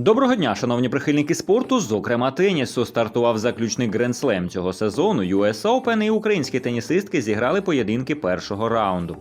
Доброго дня, шановні прихильники спорту. Зокрема, тенісу стартував заключний гренслем цього сезону US Open і українські тенісистки зіграли поєдинки першого раунду.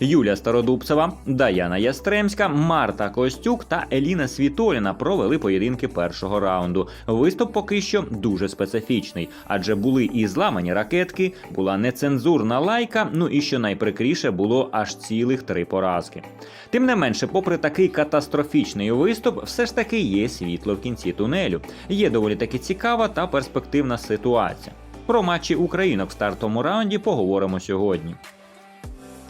Юлія Стародубцева, Даяна Ястремська, Марта Костюк та Еліна Світоліна провели поєдинки першого раунду. Виступ поки що дуже специфічний, адже були і зламані ракетки, була нецензурна лайка. Ну і що найприкріше було аж цілих три поразки. Тим не менше, попри такий катастрофічний виступ, все ж таки є світло в кінці тунелю. Є доволі таки цікава та перспективна ситуація. Про матчі українок в стартовому раунді поговоримо сьогодні.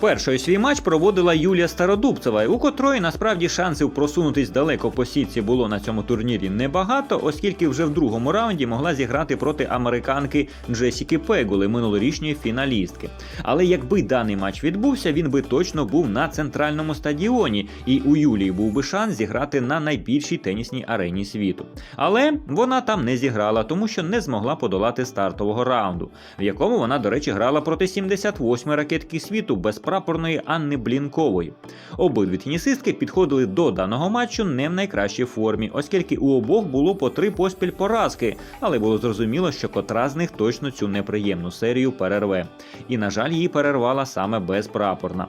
Першою свій матч проводила Юлія Стародубцева, у котрої насправді шансів просунутись далеко по сітці було на цьому турнірі небагато, оскільки вже в другому раунді могла зіграти проти американки Джесіки Пегули, минулорічної фіналістки. Але якби даний матч відбувся, він би точно був на центральному стадіоні, і у Юлії був би шанс зіграти на найбільшій тенісній арені світу. Але вона там не зіграла, тому що не змогла подолати стартового раунду, в якому вона, до речі, грала проти 78 ракетки світу без прапорної Анни Блінкової. Обидві тенісистки підходили до даного матчу не в найкращій формі, оскільки у обох було по три поспіль поразки, але було зрозуміло, що котра з них точно цю неприємну серію перерве. І, на жаль, її перервала саме безпрапорна.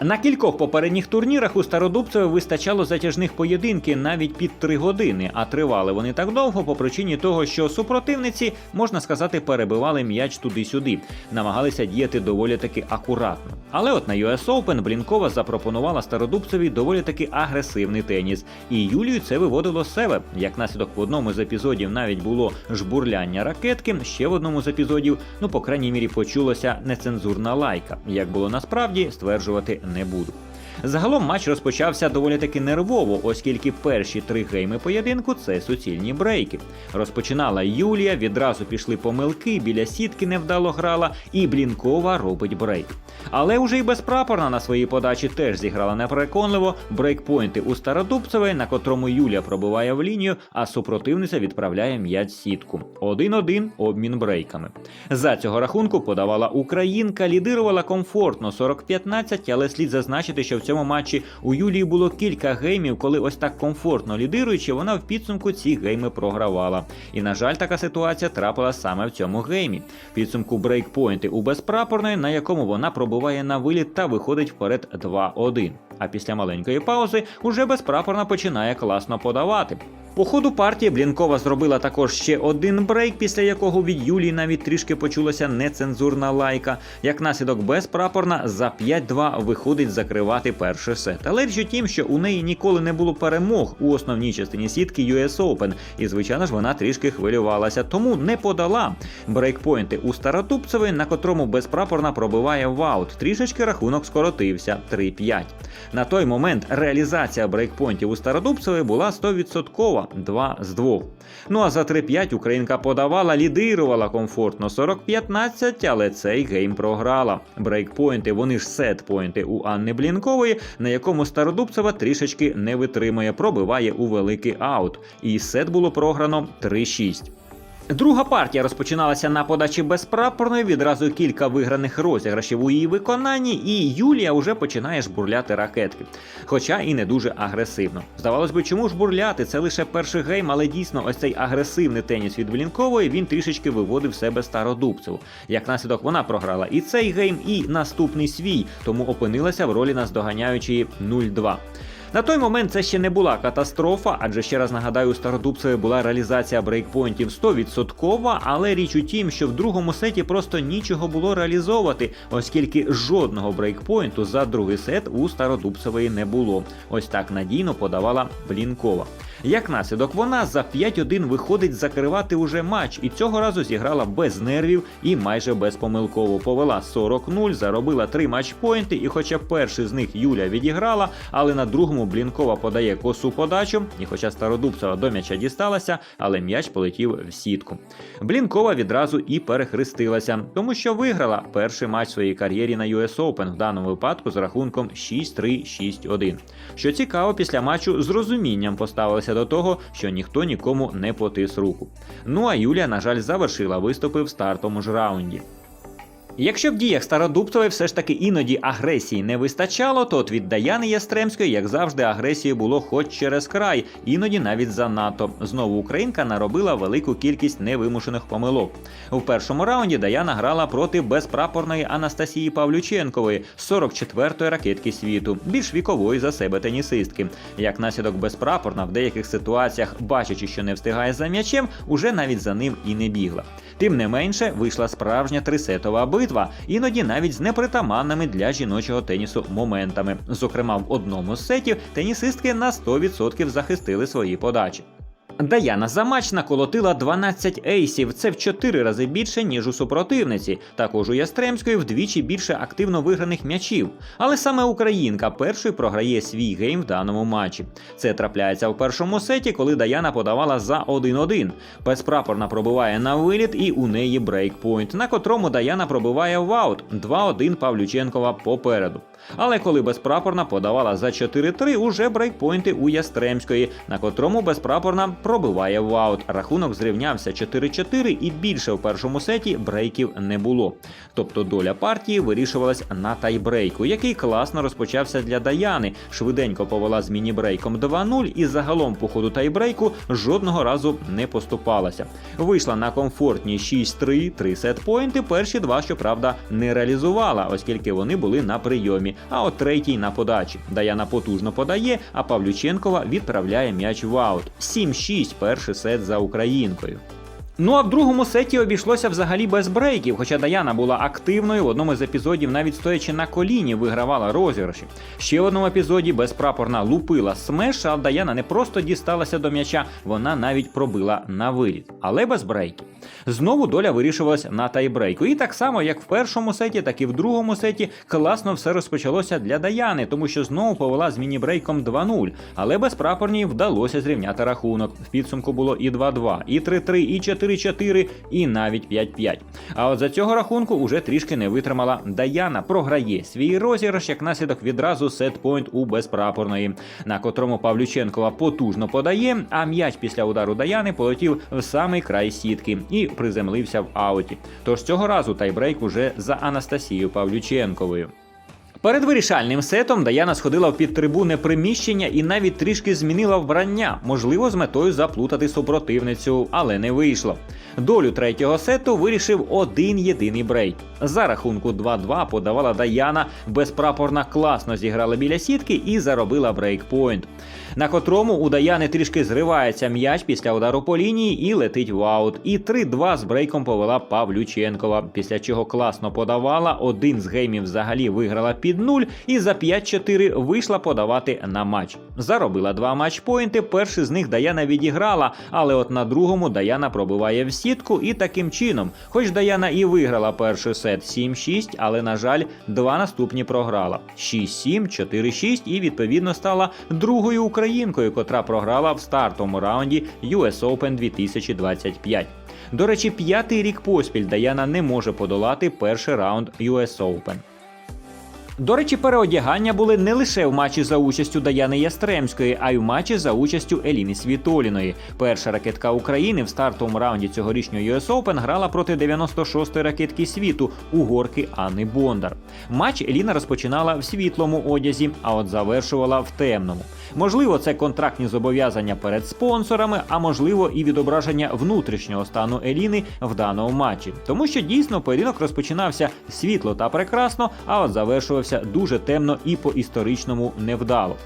На кількох попередніх турнірах у Стародубцевої вистачало затяжних поєдинків навіть під 3 години, а тривали вони так довго по причині того, що супротивниці, можна сказати, перебивали м'яч туди-сюди, намагалися діяти доволі таки акуратно. Але от на US Open Блінкова запропонувала Стародубцеві доволі таки агресивний теніс, і Юлію це виводило з себе. Як наслідок в одному з епізодів навіть було жбурляння ракетки, ще в одному з епізодів, ну по крайній мірі, почулася нецензурна лайка. Як було насправді, стверджувати не буду. Загалом матч розпочався доволі таки нервово, оскільки перші три гейми поєдинку це суцільні брейки. Розпочинала Юлія, відразу пішли помилки, біля сітки невдало грала, і Блінкова робить брейк. Але вже й безпрапорна на своїй подачі теж зіграла непереконливо. Брейкпойнти у Стародубцевої, на котрому Юлія пробиває в лінію, а супротивниця відправляє м'яч сітку. 1-1 обмін брейками. За цього рахунку подавала українка, лідирувала комфортно 40-15, але слід зазначити, що в цьому матчі у Юлії було кілька геймів, коли ось так комфортно лідируючи, вона в підсумку ці гейми програвала. І на жаль, така ситуація трапила саме в цьому геймі. В підсумку брейкпойнти у безпрапорної, на якому вона пробуває на виліт та виходить вперед 2-1. А після маленької паузи уже безпрапорна починає класно подавати. По ходу партії Блінкова зробила також ще один брейк, після якого від Юлії навіть трішки почулася нецензурна лайка. Як наслідок безпрапорна за 5-2 виходить закривати перший сет. Але річ у тім, що у неї ніколи не було перемог у основній частині сітки US Open, і звичайно ж вона трішки хвилювалася, тому не подала брейкпойнти у Старотубцевої, на котрому безпрапорна пробиває в аут. Трішечки рахунок скоротився 3-5. На той момент реалізація брейкпойнтів у Стародубцевої була 100%. 2 з 2. Ну а за 3-5 українка подавала, лідирувала комфортно 40-15, але цей гейм програла. Брейкпойнти, вони ж сетпойнти у Анни Блінкової, на якому Стародубцева трішечки не витримує, пробиває у великий аут. І сет було програно 3-6. Друга партія розпочиналася на подачі безпрапорної, відразу кілька виграних розіграшів у її виконанні, і Юлія вже починає жбурляти ракетки. Хоча і не дуже агресивно. Здавалось би, чому жбурляти? Це лише перший гейм, але дійсно ось цей агресивний теніс від Блінкової він трішечки виводив себе стародубцеву. Як наслідок вона програла і цей гейм, і наступний свій, тому опинилася в ролі наздоганяючої 0-2. На той момент це ще не була катастрофа, адже ще раз нагадаю, у Стародубцеві була реалізація брейкпойнтів 100%, але річ у тім, що в другому сеті просто нічого було реалізовувати, оскільки жодного брейкпойнту за другий сет у Стародубцевої не було. Ось так надійно подавала Блінкова. Як наслідок, вона за 5-1 виходить закривати уже матч, і цього разу зіграла без нервів і майже безпомилково повела 40-0, заробила 3 матчпойнти, і хоча перший з них Юля відіграла, але на другому Блінкова подає косу подачу, і хоча Стародубцева до м'яча дісталася, але м'яч полетів в сітку. Блінкова відразу і перехрестилася, тому що виграла перший матч в своїй кар'єрі на US Open, в даному випадку з рахунком 6-3-6-1. Що цікаво, після матчу з розумінням поставилася до того, що ніхто нікому не потис руку. Ну а Юлія, на жаль, завершила виступи в стартовому ж раунді. Якщо в діях Стародубцевої все ж таки іноді агресії не вистачало, то от від Даяни Ястремської, як завжди, агресії було хоч через край, іноді навіть занадто. Знову українка наробила велику кількість невимушених помилок. У першому раунді Даяна грала проти безпрапорної Анастасії Павлюченкової, 44-ї ракетки світу, більш вікової за себе тенісистки. Як наслідок безпрапорна в деяких ситуаціях, бачачи, що не встигає за м'ячем, уже навіть за ним і не бігла. Тим не менше, вийшла справжня трисетова битва, іноді навіть з непритаманними для жіночого тенісу моментами. Зокрема, в одному з сетів тенісистки на 100% захистили свої подачі. Даяна за матч наколотила 12 ейсів. Це в 4 рази більше, ніж у супротивниці. Також у Ястремської вдвічі більше активно виграних м'ячів. Але саме українка першою програє свій гейм в даному матчі. Це трапляється в першому сеті, коли Даяна подавала за 1-1. Безпрапорна пробиває на виліт, і у неї брейкпойнт, на котрому Даяна пробиває в аут 2-1 Павлюченкова попереду. Але коли безпрапорна подавала за 4-3, уже брейкпойнти у Ястремської, на котрому безпрапорна пробиває в аут. Рахунок зрівнявся 4-4 і більше в першому сеті брейків не було. Тобто доля партії вирішувалась на тайбрейку, який класно розпочався для Даяни. Швиденько повела з міні-брейком 2-0 і загалом по ходу тайбрейку жодного разу не поступалася. Вийшла на комфортні 6-3, 3 сетпойнти. Перші два, щоправда, не реалізувала, оскільки вони були на прийомі. А от третій на подачі. Даяна потужно подає, а Павлюченкова відправляє м'яч в аут. 7-6 перший сет за українкою. Ну а в другому сеті обійшлося взагалі без брейків, хоча Даяна була активною в одному з епізодів, навіть стоячи на коліні, вигравала розіграші. Ще в одному епізоді безпрапорна лупила смеш, а Даяна не просто дісталася до м'яча, вона навіть пробила на виліт, але без брейків. Знову доля вирішувалась на тайбрейку. І так само, як в першому сеті, так і в другому сеті класно все розпочалося для Даяни, тому що знову повела з міні-брейком 2-0. Але безпрапорній вдалося зрівняти рахунок. В підсумку було і 2-2, і 3-3, і 4-4, і навіть 5-5. А от за цього рахунку уже трішки не витримала Даяна. Програє свій розіграш як наслідок відразу сетпойнт у безпрапорної, на котрому Павлюченкова потужно подає, а м'яч після удару Даяни полетів в самий край сітки і приземлився в ауті. Тож цього разу тайбрейк уже за Анастасією Павлюченковою. Перед вирішальним сетом Даяна сходила в підтрибуне приміщення і навіть трішки змінила вбрання, можливо, з метою заплутати супротивницю, але не вийшло. Долю третього сету вирішив один єдиний брейк. За рахунку 2-2 подавала Даяна, безпрапорна класно зіграла біля сітки і заробила брейкпойнт. На котрому у Даяни трішки зривається м'яч після удару по лінії і летить в аут. І 3-2 з брейком повела Павлюченкова, після чого класно подавала. Один з геймів взагалі виграла під нуль і за 5-4 вийшла подавати на матч. Заробила два матчпойнти. Перший з них Даяна відіграла, але от на другому Даяна пробиває в сітку і таким чином, хоч Даяна і виграла перший сет 7-6, але на жаль, два наступні програла 6-7, 4-6 і відповідно стала другою українкою, котра програла в стартовому раунді US Open 2025. До речі, п'ятий рік поспіль Даяна не може подолати перший раунд US Open. До речі, переодягання були не лише в матчі за участю Даяни Ястремської, а й в матчі за участю Еліни Світоліної. Перша ракетка України в стартовому раунді цьогорічнього US Open грала проти 96-ї ракетки світу угорки Анни Бондар. Матч Еліна розпочинала в світлому одязі, а от завершувала в темному. Можливо, це контрактні зобов'язання перед спонсорами, а можливо, і відображення внутрішнього стану Еліни в даному матчі. Тому що дійсно поєдинок розпочинався світло та прекрасно, а от завершувався дуже темно і по історичному невдало.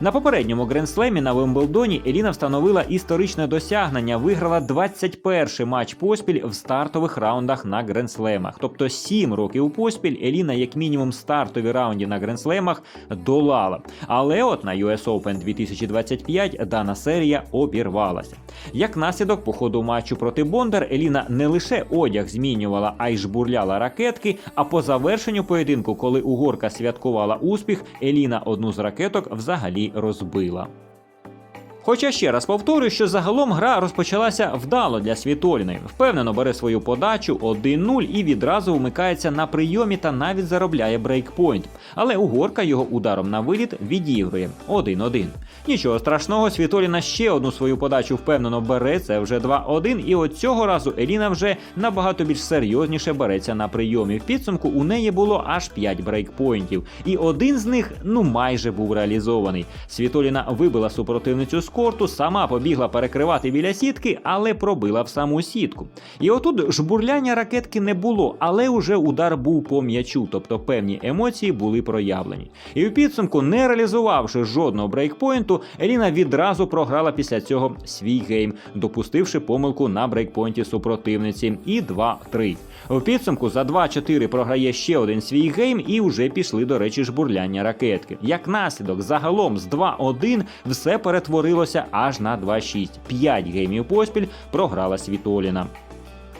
На попередньому гренслемі на Вимблдоні Еліна встановила історичне досягнення, виграла 21-й матч поспіль в стартових раундах на гренслемах. Тобто 7 років поспіль Еліна, як мінімум, стартові раунді на гренслемах долала. Але от на US Open 2025 дана серія обірвалася. Як наслідок, по ходу матчу проти Бондар Еліна не лише одяг змінювала, а й жбурляла ракетки. А по завершенню поєдинку, коли угорка святкувала успіх, Еліна одну з ракеток взагалі розбила. Хоча ще раз повторюю, що загалом гра розпочалася вдало для Світоліної. Впевнено бере свою подачу 1-0 і відразу вмикається на прийомі та навіть заробляє брейкпойнт. Але угорка його ударом на виліт відігрує 1-1. Нічого страшного, Світоліна ще одну свою подачу впевнено бере. Це вже 2-1. І от цього разу Еліна вже набагато більш серйозніше береться на прийомі. В підсумку у неї було аж 5 брейкпойнтів, і один з них ну майже був реалізований. Світоліна вибила супротивницю з корту, сама побігла перекривати біля сітки, але пробила в саму сітку. І отут жбурляння ракетки не було, але уже удар був по м'ячу, тобто певні емоції були проявлені. І в підсумку, не реалізувавши жодного брейкпойнту, Еліна відразу програла після цього свій гейм, допустивши помилку на брейкпойнті супротивниці. І 2-3. В підсумку за 2-4 програє ще один свій гейм, і вже пішли, до речі, жбурляння ракетки. Як наслідок, загалом з 2-1 все перетворилося аж на 2-6. 5 геймів поспіль програла Світоліна.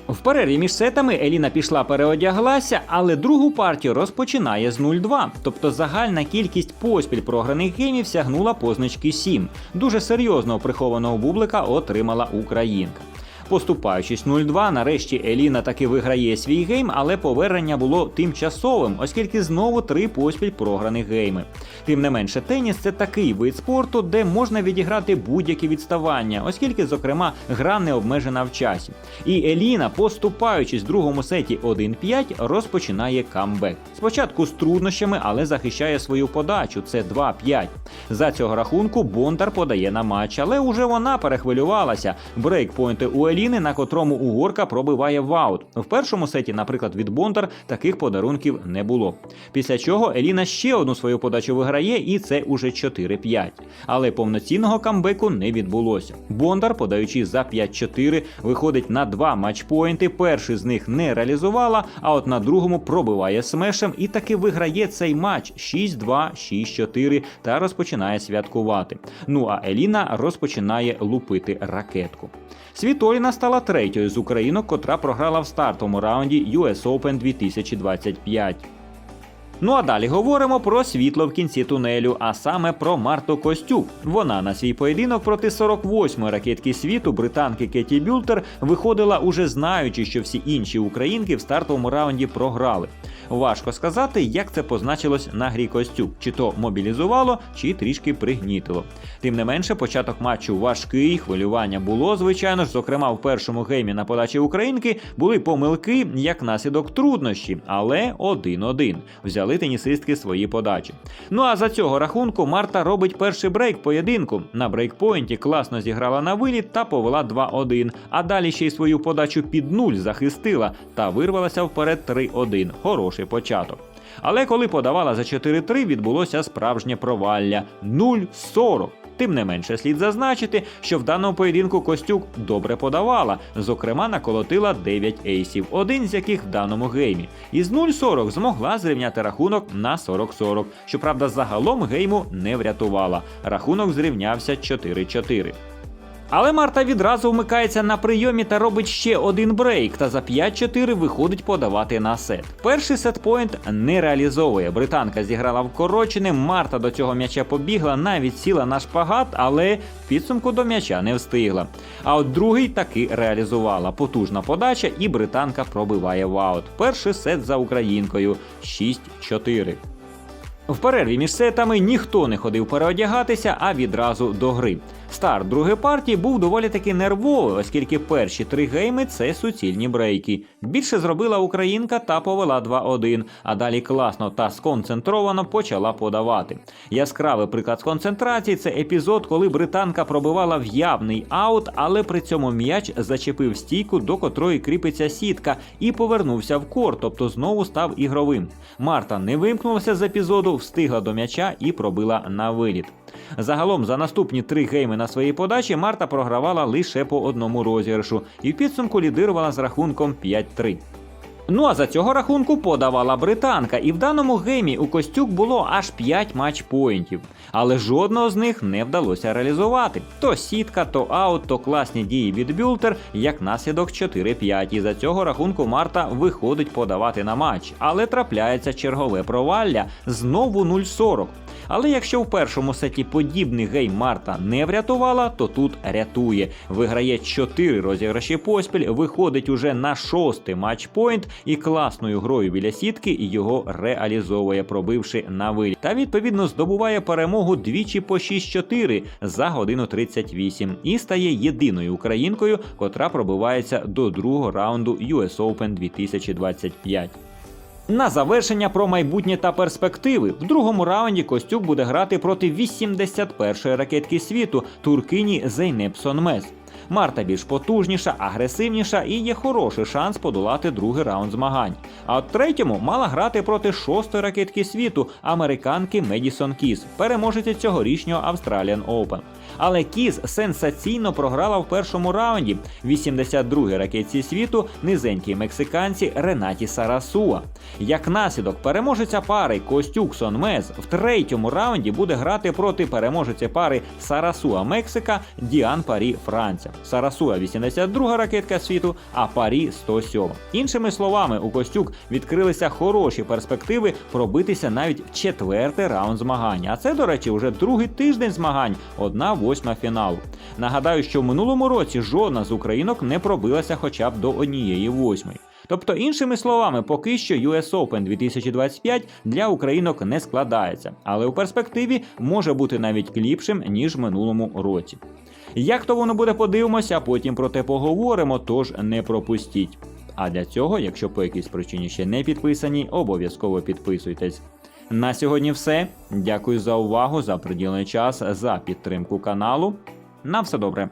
В перерві між сетами Еліна пішла переодяглася, але другу партію розпочинає з 0-2. Тобто загальна кількість поспіль програних геймів сягнула позначки 7. Дуже серйозного прихованого бублика отримала українка. Поступаючись 0-2, нарешті Еліна таки виграє свій гейм, але повернення було тимчасовим, оскільки знову три поспіль програних гейми. Тим не менше, теніс це такий вид спорту, де можна відіграти будь-які відставання, оскільки, зокрема, гра не обмежена в часі. І Еліна, поступаючись в другому сеті 1-5, розпочинає камбек. Спочатку з труднощами, але захищає свою подачу. Це 2-5. За цього рахунку Бондар подає на матч, але уже вона перехвилювалася. Брейкпойнти у Еліни, на котрому угорка пробиває в аут. В першому сеті, наприклад, від Бондар таких подарунків не було. Після чого Еліна ще одну свою подачу виграє, і це уже 4-5. Але повноцінного камбеку не відбулося. Бондар, подаючи за 5-4, виходить на два матчпойнти. Перший з них не реалізувала, а от на другому пробиває смешем і таки виграє цей матч 6-2, 6-4 та розпочинає святкувати. Ну а Еліна розпочинає лупити ракетку. Світоліна стала третьою з українок, котра програла в стартовому раунді US Open 2025. Ну а далі говоримо про світло в кінці тунелю, а саме про Марту Костюк. Вона на свій поєдинок проти 48-ї ракетки світу британки Кеті Бюлтер виходила уже знаючи, що всі інші українки в стартовому раунді програли. Важко сказати, як це позначилось на грі Костюк, чи то мобілізувало, чи трішки пригнітило. Тим не менше, початок матчу важкий, хвилювання було, звичайно ж, зокрема, в першому геймі на подачі українки були помилки як наслідок труднощі, але 1-1. Взяли тенісистки свої подачі. Ну а за цього рахунку Марта робить перший брейк поєдинку. На брейкпойнті класно зіграла на виліт та повела 2-1. А далі ще й свою подачу під нуль захистила та вирвалася вперед 3-1. Хороший початок. Але коли подавала за 4-3, відбулося справжнє провалля 0-40. Тим не менше, слід зазначити, що в даному поєдинку Костюк добре подавала, зокрема наколотила 9 ейсів, один з яких в даному геймі. Із 0-40 змогла зрівняти рахунок на 40-40. Щоправда, загалом гейму не врятувала. Рахунок зрівнявся 4-4. Але Марта відразу вмикається на прийомі та робить ще один брейк, та за 5-4 виходить подавати на сет. Перший сетпойнт не реалізовує. Британка зіграла вкороченим, Марта до цього м'яча побігла, навіть сіла на шпагат, але підсумку до м'яча не встигла. А от другий таки реалізувала. Потужна подача, і британка пробиває в аут. Перший сет за українкою 6-4. В перерві між сетами ніхто не ходив переодягатися, а відразу до гри. Старт другої партії був доволі таки нервовий, оскільки перші три гейми це суцільні брейки. Більше зробила українка та повела 2-1, а далі класно та сконцентровано почала подавати. Яскравий приклад з концентрації це епізод, коли британка пробивала в явний аут, але при цьому м'яч зачепив стійку, до котрої кріпиться сітка, і повернувся в кор, тобто знову став ігровим. Марта не вимкнулася з епізоду, встигла до м'яча і пробила на виліт. Загалом за наступні три гейми на своїй подачі Марта програвала лише по одному розіграшу і в підсумку лідирувала з рахунком 5-3. Ну а за цього рахунку подавала британка, і в даному геймі у Костюк було аж 5 матчпоінтів. Але жодного з них не вдалося реалізувати. То сітка, то аут, то класні дії від Бюлтер, як наслідок 4-5. І за цього рахунку Марта виходить подавати на матч. Але трапляється чергове провалля знову 0-40. Але якщо в першому сеті подібний гейм Марта не врятувала, то тут рятує. Виграє 4 розіграші поспіль, виходить уже на шостий матчпойнт і класною грою біля сітки його реалізовує, пробивши на виліт. Та відповідно здобуває перемогу двічі по 6-4 за годину 38 і стає єдиною українкою, котра пробивається до другого раунду US Open 2025. На завершення про майбутнє та перспективи. В другому раунді Костюк буде грати проти 81-ї ракетки світу туркині Зейнеп Сонмез. Марта більш потужніша, агресивніша і є хороший шанс подолати другий раунд змагань. А от третьому мала грати проти шостої ракетки світу американки Медісон Кіс, переможеця цьогорічнього Australian Open. Але Кіс сенсаційно програла в першому раунді 82-й ракетці світу низенькій мексиканці Ренаті Сарасуа. Як наслідок, переможеця пари Костюк Сонмез в третьому раунді буде грати проти переможеця пари Сарасуа Мексика Діан Парі Франція. Сарасуа 82 ракетка світу, а Парі 107. Іншими словами, у Костюк відкрилися хороші перспективи пробитися навіть в четвертий раунд змагання. А це, до речі, вже другий тиждень змагань, одна восьма фіналу. Нагадаю, що в минулому році жодна з українок не пробилася хоча б до однієї восьмої. Тобто, іншими словами, поки що US Open 2025 для українок не складається, але у перспективі може бути навіть ліпшим ніж в минулому році. Як то воно буде, подивимося, а потім про те поговоримо, тож не пропустіть. А для цього, якщо по якійсь причині ще не підписані, обов'язково підписуйтесь. На сьогодні все. Дякую за увагу, за приділений час, за підтримку каналу. На все добре.